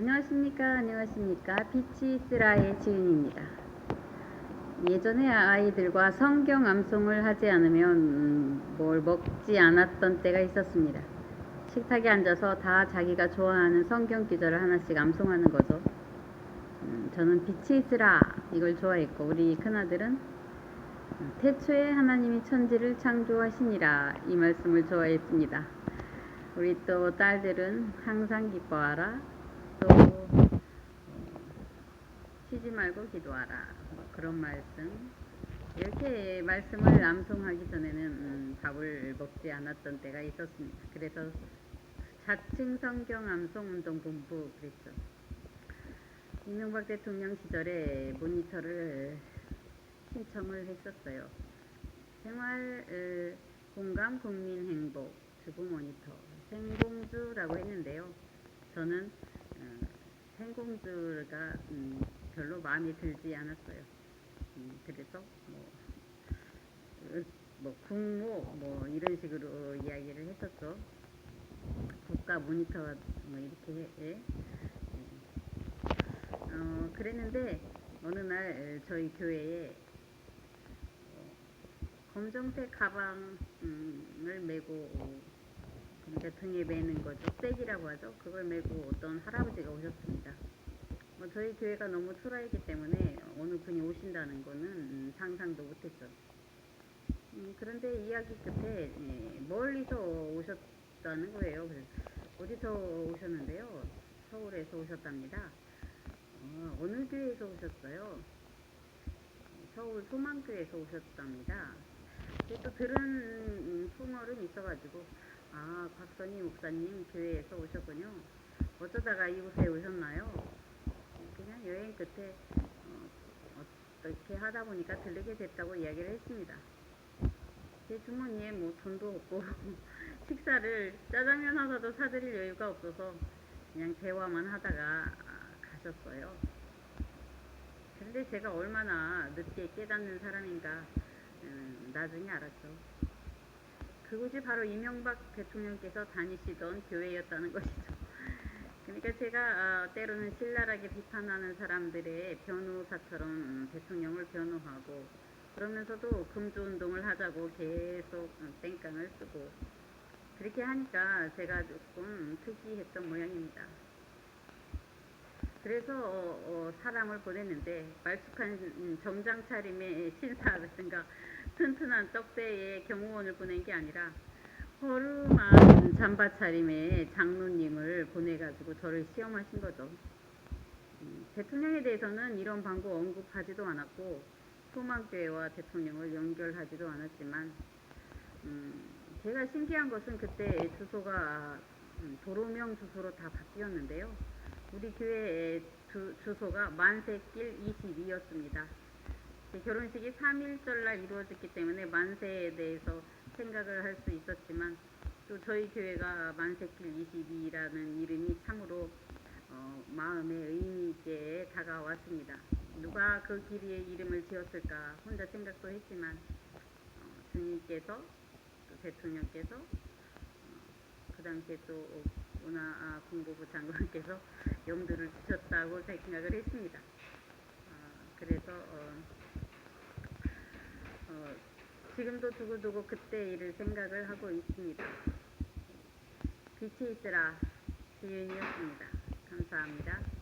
안녕하십니까? 안녕하십니까? 비치스라의 지은입니다. 예전에 아이들과 성경 암송을 하지 않으면 음, 뭘 먹지 않았던 때가 있었습니다. 식탁에 앉아서 다 자기가 좋아하는 성경 구절을 하나씩 암송하는 거죠. 음, 저는 비치스라 이걸 좋아했고 우리 큰아들은 음, 태초에 하나님이 천지를 창조하시니라 이 말씀을 좋아했습니다. 우리 또 딸들은 항상 기뻐하라 또 어, 쉬지 말고 기도하라 뭐 그런 말씀 이렇게 말씀을 암송하기 전에는 음, 밥을 먹지 않았던 때가 있었습니다. 그래서 자칭 성경 암송 운동 본부 그랬죠. 이명박 대통령 시절에 모니터를 신청을 했었어요. 생활 어, 공감 국민 행복 주부 모니터 생공주라고 했는데요. 저는 어, 생공주가 음, 별로 마음에 들지 않았어요. 음, 그래서 뭐, 으, 뭐 국모 뭐 이런 식으로 이야기를 했었죠. 국가 모니터 뭐 이렇게 해. 예. 어, 그랬는데 어느 날 에, 저희 교회에 어, 검정색 가방을 메고 그러니까 등에 매는 거죠. 쌔기라고 하죠. 그걸 메고 어떤 할아버지가 오셨습니다. 뭐 저희 교회가 너무 초라했기 때문에 어느 분이 오신다는 거는 음, 상상도 못했죠. 음, 그런데 이야기 끝에 예, 멀리서 오셨다는 거예요. 그래서 어디서 오셨는데요? 서울에서 오셨답니다. 어, 어느 교회에서 오셨어요? 서울 소망교회에서 오셨답니다. 또 들은 음, 풍월은 있어가지고 아 곽선희 목사님 교회에서 오셨군요. 어쩌다가 이곳에 오셨나요? 여행 끝에 어, 어떻게 하다 보니까 들르게 됐다고 이야기를 했습니다. 제 주머니에 뭐 돈도 없고 식사를 짜장면 하나도 사드릴 여유가 없어서 그냥 대화만 하다가 아, 가셨어요. 그런데 제가 얼마나 늦게 깨닫는 사람인가 음, 나중에 알았죠. 그곳이 바로 이명박 대통령께서 다니시던 교회였다는 것이죠. 그러니까 제가 아, 때로는 신랄하게 비판하는 사람들의 변호사처럼 음, 대통령을 변호하고 그러면서도 금주운동을 하자고 계속 음, 땡깡을 쓰고 그렇게 하니까 제가 조금 특이했던 모양입니다. 그래서 어, 어, 사람을 보냈는데 말쑥한 음, 정장 차림의 신사 같은가 튼튼한 떡대의 경호원을 보낸 게 아니라 허름한 잠바 차림의 장로님을 보내가지고 저를 시험하신 거죠. 음, 대통령에 대해서는 이런 방법 언급하지도 않았고 소망교회와 대통령을 연결하지도 않았지만 음, 제가 신기한 것은 그때 주소가 음, 도로명 주소로 다 바뀌었는데요. 우리 교회의 주, 주소가 만세길 22였습니다. 결혼식이 3일절 날 이루어졌기 때문에 만세에 대해서 생각을 할 수 있었지만 또 저희 교회가 만세길 22라는 이름이 참으로 어, 마음의 의미 있게 다가왔습니다. 누가 그 길이의 이름을 지었을까 혼자 생각도 했지만 어, 주님께서 또 대통령께서 어, 그 당시에 또 문화 공보부 장관께서 염두를 주셨다고 생각을 했습니다. 어, 그래서 어, 어, 지금도 두고두고 그때 일을 생각을 하고 있습니다. 빛이 있으라 지윤이었습니다. 감사합니다.